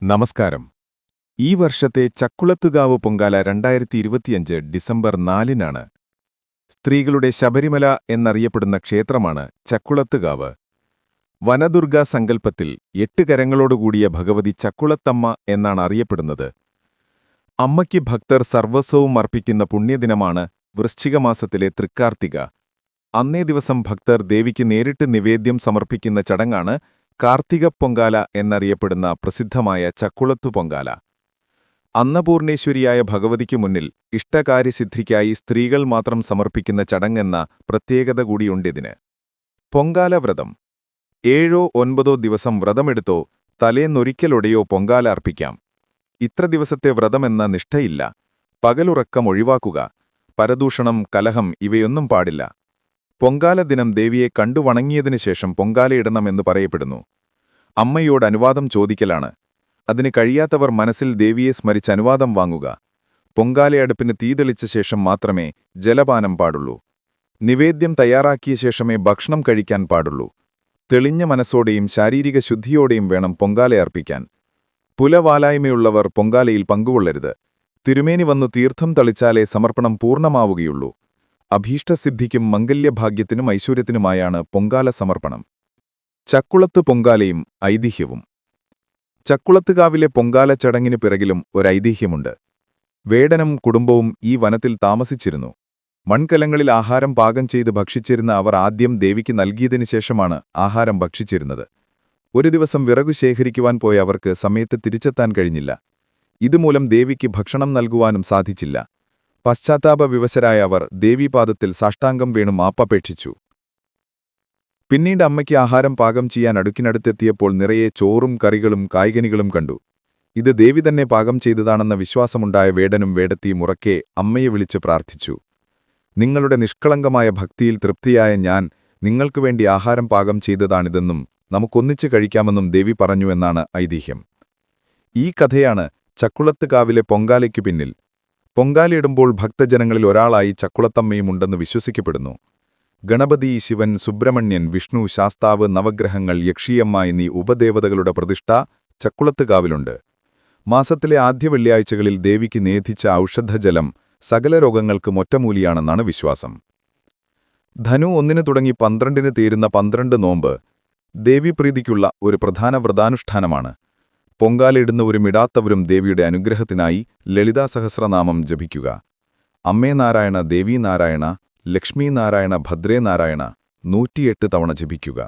നമസ്കാരം. ഈ വർഷത്തെ ചക്കുളത്തുകാവ് പൊങ്കാല രണ്ടായിരത്തി ഇരുപത്തിയഞ്ച് ഡിസംബർ നാലിനാണ്. സ്ത്രീകളുടെ ശബരിമല എന്നറിയപ്പെടുന്ന ക്ഷേത്രമാണ് ചക്കുളത്തുകാവ്. വനദുർഗാ സങ്കല്പത്തിൽ എട്ട് കരങ്ങളോടുകൂടിയ ഭഗവതി ചക്കുളത്തമ്മ എന്നാണ് അറിയപ്പെടുന്നത്. അമ്മയ്ക്ക് ഭക്തർ സർവസ്വവും അർപ്പിക്കുന്ന പുണ്യദിനമാണ് വൃശ്ചികമാസത്തിലെ തൃക്കാർത്തിക. അന്നേ ദിവസം ഭക്തർ ദേവിക്ക് നേരിട്ട് നിവേദ്യം സമർപ്പിക്കുന്ന ചടങ്ങാണ് കാർത്തിക പൊങ്കാല എന്നറിയപ്പെടുന്ന പ്രസിദ്ധമായ ചക്കുളത്തു പൊങ്കാല. അന്നപൂർണേശ്വരിയായ ഭഗവതിക്കു മുന്നിൽ ഇഷ്ടകാര്യസിദ്ധിക്കായി സ്ത്രീകൾ മാത്രം സമർപ്പിക്കുന്ന ചടങ്ങെന്ന പ്രത്യേകത കൂടിയുണ്ടിതിന്. പൊങ്കാല വ്രതം. ഏഴോ ഒൻപതോ ദിവസം വ്രതമെടുത്തോ തലേന്നൊരിക്കലൊടെയോ പൊങ്കാല അർപ്പിക്കാം. ഇത്ര ദിവസത്തെ വ്രതമെന്ന നിഷ്ഠയില്ല. പകലുറക്കം ഒഴിവാക്കുക. പരദൂഷണം കലഹം ഇവയൊന്നും പാടില്ല. പൊങ്കാല ദിനം ദേവിയെ കണ്ടു വണങ്ങിയതിനു ശേഷം പൊങ്കാലയിടണമെന്ന് പറയപ്പെടുന്നു. അമ്മയോട് അനുവാദം ചോദിക്കലാണ്. അതിന് കഴിയാത്തവർ മനസ്സിൽ ദേവിയെ സ്മരിച്ച് അനുവാദം വാങ്ങുക. പൊങ്കാലയടുപ്പിന് തീതെളിച്ച ശേഷം മാത്രമേ ജലപാനം പാടുള്ളൂ. നിവേദ്യം തയ്യാറാക്കിയ ശേഷമേ ഭക്ഷണം കഴിക്കാൻ പാടുള്ളൂ. തെളിഞ്ഞ മനസ്സോടെയും ശാരീരിക ശുദ്ധിയോടെയും വേണം പൊങ്കാലയർപ്പിക്കാൻ പുലവാലായ്മയുള്ളവർ പൊങ്കാലയിൽ പങ്കുകൊള്ളരുത്. തിരുമേനി വന്നു തീർത്ഥം തളിച്ചാലേ സമർപ്പണം പൂർണമാവുകയുള്ളൂ. അഭീഷ്ടസിദ്ധിക്കും മംഗല്യഭാഗ്യത്തിനും ഐശ്വര്യത്തിനുമായാണ് പൊങ്കാല സമർപ്പണം. ചക്കുളത്ത് പൊങ്കാലയും ഐതിഹ്യവും. ചക്കുളത്തുകാവിലെ പൊങ്കാല ചടങ്ങിന് പിറകിലും ഒരൈതിഹ്യമുണ്ട്. വേടനും കുടുംബവും ഈ വനത്തിൽ താമസിച്ചിരുന്നു. മൺകലങ്ങളിൽ ആഹാരം പാകം ചെയ്ത് ഭക്ഷിച്ചിരുന്ന അവർ ആദ്യം ദേവിക്ക് നൽകിയതിനു ശേഷമാണ് ആഹാരം ഭക്ഷിച്ചിരുന്നത്. ഒരു ദിവസം വിറകു ശേഖരിക്കുവാൻ പോയ അവർക്ക് സമയത്ത് തിരിച്ചെത്താൻ കഴിഞ്ഞില്ല. ഇതുമൂലം ദേവിക്ക് ഭക്ഷണം നൽകുവാനും സാധിച്ചില്ല. പശ്ചാത്താപ വിവശരായ അവർ ദേവീപാദത്തിൽ സാഷ്ടാംഗം വീണു മാപ്പപേക്ഷിച്ചു പിന്നീട് അമ്മയ്ക്ക് ആഹാരം പാകം ചെയ്യാൻ അടുക്കിനടുത്തെത്തിയപ്പോൾ നിറയെ ചോറും കറികളും കായ്കനികളും കണ്ടു. ഇത് ദേവി തന്നെ പാകം ചെയ്തതാണെന്ന വിശ്വാസമുണ്ടായ വേടനും വേടത്തിയും ഉറക്കെ അമ്മയെ വിളിച്ച് പ്രാർത്ഥിച്ചു. നിങ്ങളുടെ നിഷ്കളങ്കമായ ഭക്തിയിൽ തൃപ്തിയായ ഞാൻ നിങ്ങൾക്കു വേണ്ടി ആഹാരം പാകം ചെയ്തതാണിതെന്നും നമുക്കൊന്നിച്ചു കഴിക്കാമെന്നും ദേവി പറഞ്ഞു എന്നാണ് ഐതിഹ്യം. ഈ കഥയാണ് ചക്കുളത്തുകാവിലെ പൊങ്കാലയ്ക്കു പിന്നിൽ പൊങ്കാലയിടുമ്പോൾ ഭക്തജനങ്ങളിൽ ഒരാളായി ചക്കുളത്തമ്മയും ഉണ്ടെന്ന് വിശ്വസിക്കപ്പെടുന്നു. ഗണപതി ശിവൻ സുബ്രഹ്മണ്യൻ വിഷ്ണു ശാസ്താവ് നവഗ്രഹങ്ങൾ യക്ഷിയമ്മ എന്നീ ഉപദേവതകളുടെ പ്രതിഷ്ഠ ചക്കുളത്തുകാവിലുണ്ട്. മാസത്തിലെ ആദ്യ വെള്ളിയാഴ്ചകളിൽ ദേവിക്ക് നേധിച്ച ഔഷധജലം സകല രോഗങ്ങൾക്കും ഒറ്റമൂലിയാണെന്നാണ് വിശ്വാസം. ധനു ഒന്നിന് തുടങ്ങി പന്ത്രണ്ടിന് തീരുന്ന പന്ത്രണ്ട് നോമ്പ് ദേവിപ്രീതിക്കുള്ള ഒരു പ്രധാന വ്രതാനുഷ്ഠാനമാണ്. പൊങ്കാലയിടുന്നവരും ഇടാത്തവരും ദേവിയുടെ അനുഗ്രഹത്തിനായി ലളിതാ സഹസ്രനാമം ജപിക്കുക. അമ്മേ നാരായണ ദേവീ നാരായണ ലക്ഷ്മീ നാരായണ ഭദ്രേ നാരായണ നൂറ്റിയെട്ട് തവണ ജപിക്കുക.